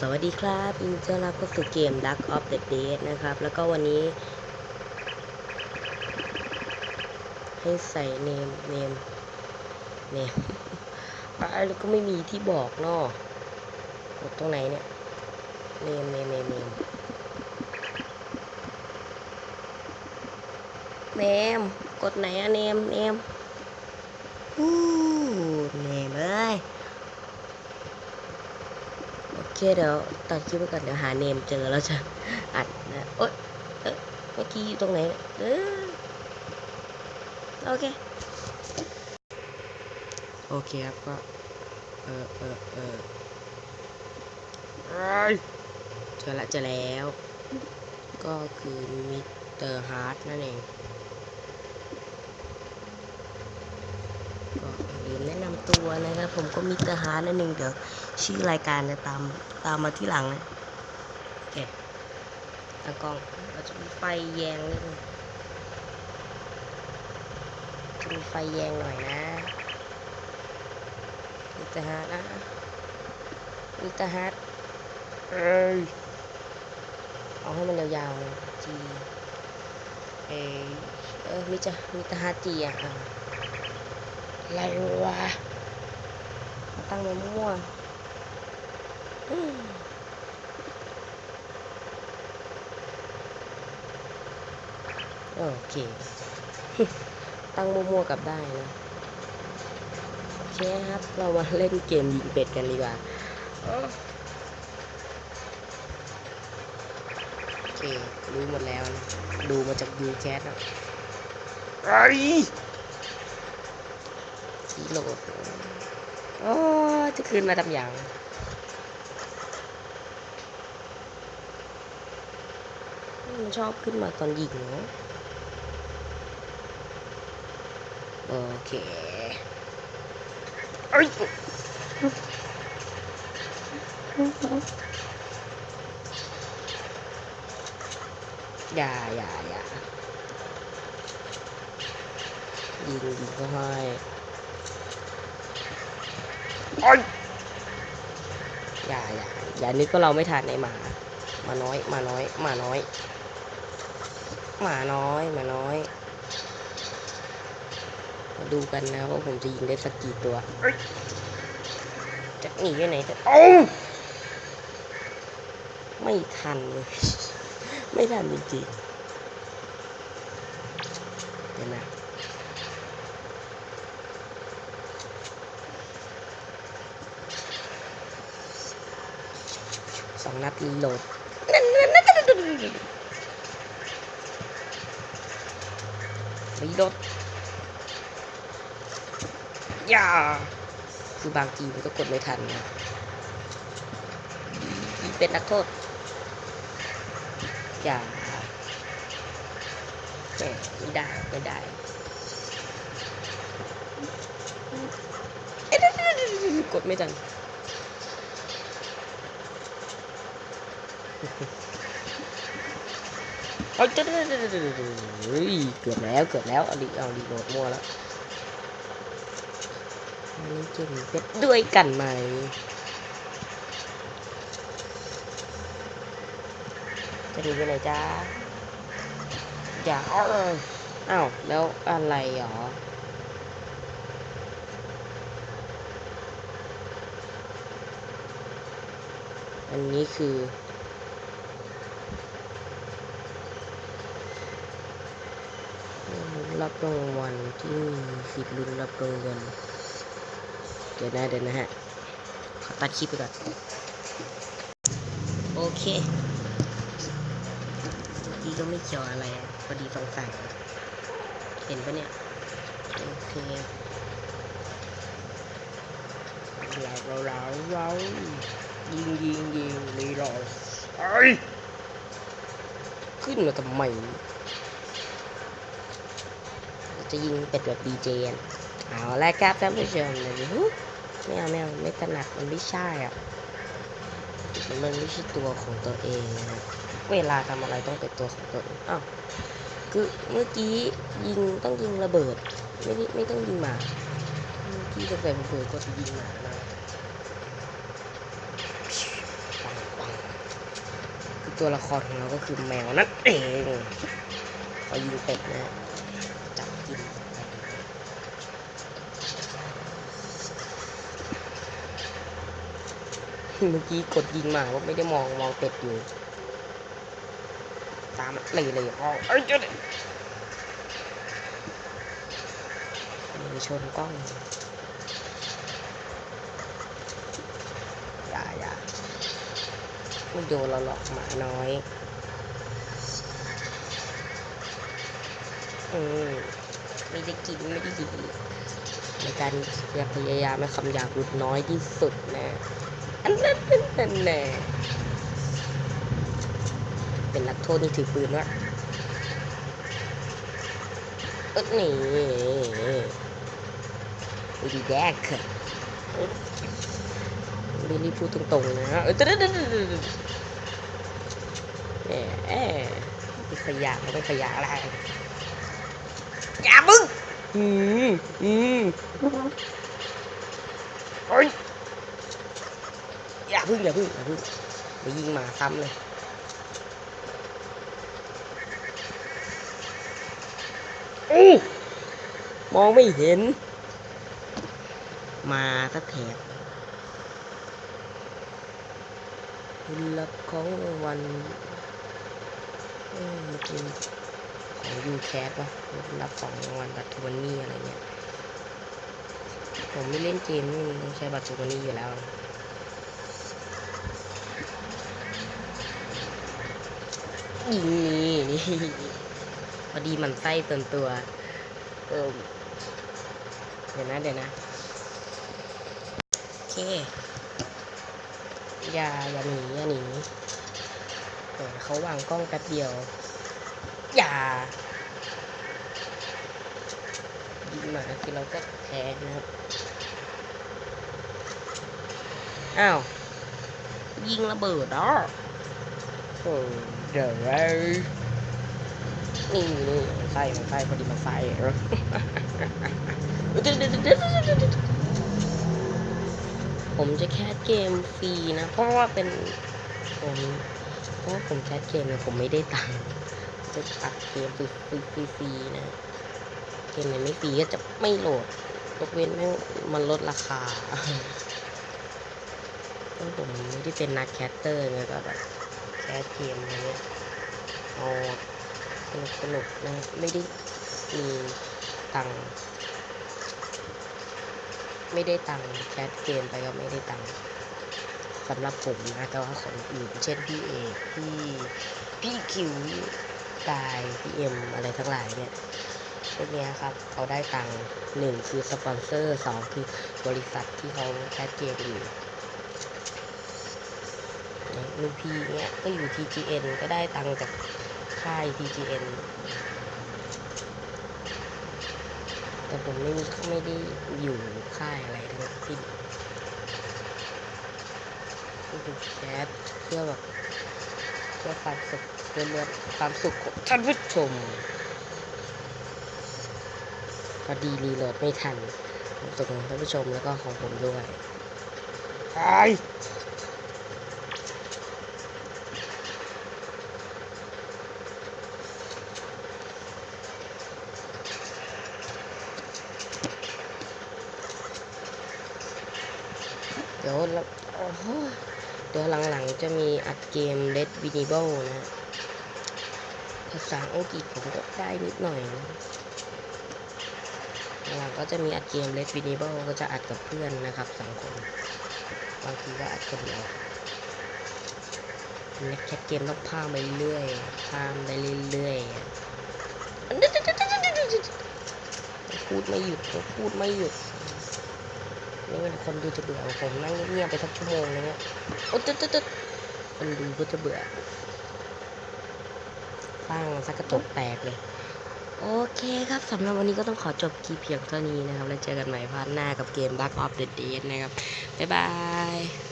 สวัสดีครับอินเตอร์รับเข้าสู่เกม Dark of the Dead นะครับ แล้วก็วันนี้ ให้ใส่เนมเนมเนมแล้วก็ไม่มีที่บอกเนาะกดตรงไหนเนี่ยเนมเนมเนมเนมเนมกดไหนอะเนมเนมอู้เนมเอ้ย เคเดี๋ยวตัดคลิปไปก่อนเดี๋ยวหาเนมเจอแล้วจะอัดนะโอ๊ยเมื่อกี้อยู่ตรงไหนเออโอเค โอเคครับก็ เออเออเออเอ้ยเจอละเจอแล้ว ก็คือมิสเตอร์ฮาร์ดนั่นเอง ก็อย่า ลืมแนะนำตัวนะครับ ผมก็มิสเตอร์ฮาร์ดนั่นเองเดี๋ยวชื่อรายการจะตามตามมาที่หลังนะโอเคตากล้องเราจะมีไฟแยงนิดนึงจะมีไฟแยงหน่อยนะมิสเตอร์ฮาร์ดนะมิสเตอร์ฮาร์ดเอ้ยเอาให้มันยาวๆจีเอเออมิจะมิตอร์ฮารจีอะ อะอะไรวะตั้งมามั่วอืมโอเค ตั้งมั่วๆกลับได้นะโอเคครับ เรามาเล่นเกมยิงเป็ดกันดีกว่าโอเค รู้หมดแล้วนะ ดูมาจากยูแคสนะไอ้ ทีโหลดโอ้จะขึ้นมาทำอย่างมันชอบขึ้นมาตอนยิงเนาะโอเคเอ้ยอย่าอย่าอย่ายิงยิงก็ให้ อ้ยอย่าอย่าอย่านึกว่าเราไม่ทันไอหมา มาน้อยมาน้อยมาน้อยหมาน้อยหมาน้อย มาดูกันนะว่าผมจะยิงได้สักกี่ตัวเอ้ยจะหนีไปไหนจะโอ้าไม่ทันเลย ไม่ทันจริงๆเดี๋ยวนะ สองนัดรีโหลดรีโหลดอย่าคือบางทีมันก็กดไม่ทันนะอีเป็นนักโทษอย่าแหมไม่ได้ไม่ได้เอ๊ะกดไม่ทัน เฮ้ยเฮ้ยเกือบแล้วเกือบแล้วเอาดิเอาดีโหลดมัวแล้วมาเล่นเกมเป็ดด้วยกันไหมจะหนีไปไหนจ้าอย่าอ้าวอ้าวแล้วอะไรหรออันนี้คือ ลุ้น รับรางวัลที่มีสิทธิ์ลุ้นรับรางวัลเดี๋ยวนะเดี๋ยวนะฮะขอตัดคลิปไปก่อนโอเคเมื่อกี้ก็ไม่เกี่ยวอะไรพอดีสงสัยเห็นปะเนี่ย โอเคเราเราเราเรายิงยิงยิงรีโหลดไอขึ้นมาทำไม จะยิงเป็ดแบบดีเจนเอาละครับท่านผู้ชมเลยไม่เอาไม่เอาไม่ถนัดมันไม่ใช่อะมันไม่ใช่ตัวของตัวเองนะครับเวลาทำอะไรต้องเป็นตัวของตัวเองอ้าวคือเมื่อกี้ยิงต้องยิงระเบิด ไม่ได้ไม่ต้องยิงหมาเมื่อกี้จะใส่ระเบิดก็จะยิงหมานะปังตัวละครของเราก็คือแมวนั่นเองขอยิงเป็ดนะฮะจับกิน เมื่อกี้กดยิงมาว่าไม่ได้มองมองเป็ดอยู่ ตามเลยเลยอ๋อเอ้ยเจ้าเนี่ยมือชนกล้องอย่าอย่าไม่โดนเราหรอกหมาน้อยอืมไม่ได้กินไม่ได้ดีในการจะพยายามให้คำหยาบหลุดน้อยที่สุดนะ อันนั้นนั่นนั่นแน่เป็นนักโทษนี่ถือปืนวะเออนี่วิดีแดกค่ะบิลลี่พูดตรงๆนะเออเด้อเด้อเด้อเด้อเด้อแหมไม่ขยะไม่ขยะอะไรอย่ามึงอืมอืมโอ้ย อย่าพึ่งอย่าพึ่งอย่าพึ่งไปยิงหมาซ้ำเลยอู้มองไม่เห็น มาสักแถบลักของวันเอ้ยเมื่อกี้ของยูแคสวะรับสองรางวัลบัตรทูมันนี่อะไรเนี่ย ผมไม่เล่นเกมนี่ต้องใช้บัตรทูมันนี่อยู่แล้ว นี่นี่พอดีมันไส้ตนตัวเออเดี๋ยวนะเดี๋ยวนะโอเคอย่าอย่าหนีอย่าหนีแต่เขาวางกล้องแป๊บเดียว อย่ายิงมาคือเราก็แพ้นะครับอ้าวยิงระเบิดอะโอ้ เดี๋ยวไอ้นี่นี่มันไส้มันไส้พอดีมันไส้เออผมจะแคสเกมฟรีนะ เพราะว่าเป็นผมเพราะผมแคสเกมเนี่ยผมไม่ได้ตังค์จะตัดเกมฟรีฟรีฟรีฟรีนะ เกมไหนไม่ฟรีก็จะไม่โหลดยกเว้นแม่งมันลดราคาเพราะผมไม่ได้เป็นนักแคสเตอร์ไงก็แบบ แคสเกมอะไรเงี้ยเอาสนุกสนุกๆนะไม่ได้มีตังค์ไม่ได้ตังค์แคสเกมไปก็ไม่ได้ตังค์สำหรับผมนะแต่ว่าของอื่นเช่นพี่เอกพี่พี่คิวกายพี่เอ็มอะไรทั้งหลายเนี่ยพวกเนี้ยครับเขาได้ตังค์หนึ่งคือสปอนเซอร์สองคือบริษัทที่เขาแคสเกมอยู่ ลูกพี่เนี้ยก็อยู่ TGN ก็ได้ตังค์จากค่าย TGN แต่ผมไม่มีไม่ได้อยู่ค่ายอะไรทั้งสิ้นก็คือแคสเพื่อแบบเพื่อความสุขเพื่อเลือความสุขของท่านผู้ชมพอดีรีโหลดไม่ทันผมตกของท่านผู้ชมแล้วก็ของผมด้วยไป ดี๋ยวเราโอ้โหเดี๋ยวหลังๆจะมีอัดเกม Red v i n i b l e นะภาษาอังกฤษผมก็ได้นิดหน่อยนะหลังก็จะมีอัดเกม Red v i n i b l e ก็จะอัดกับเพื่อนนะครับสองคนบางทีก็อัดคนเดียวเน็ตแคทเกมต้องพามไปเรื่อยพามไปเรื่อยๆพูดไม่หยุดพูดไม่หยุด นี่เป็นคนดูจะเบื่อผมนั่งเงียบๆไปสักชั่วโมงนึงเนี่ยโอ๊ยตึ๊ดตึ๊ดตึ๊ดคนดูก็จะเบื่อสร้างสักกระตกแตกเลย โอเคครับสำหรับวันนี้ก็ต้องขอจบกี่เพียงเท่านี้นะครับ แล้วเจอกันใหม่พาร์ทหน้ากับเกม Back of the Dead นะครับ บ๊ายบาย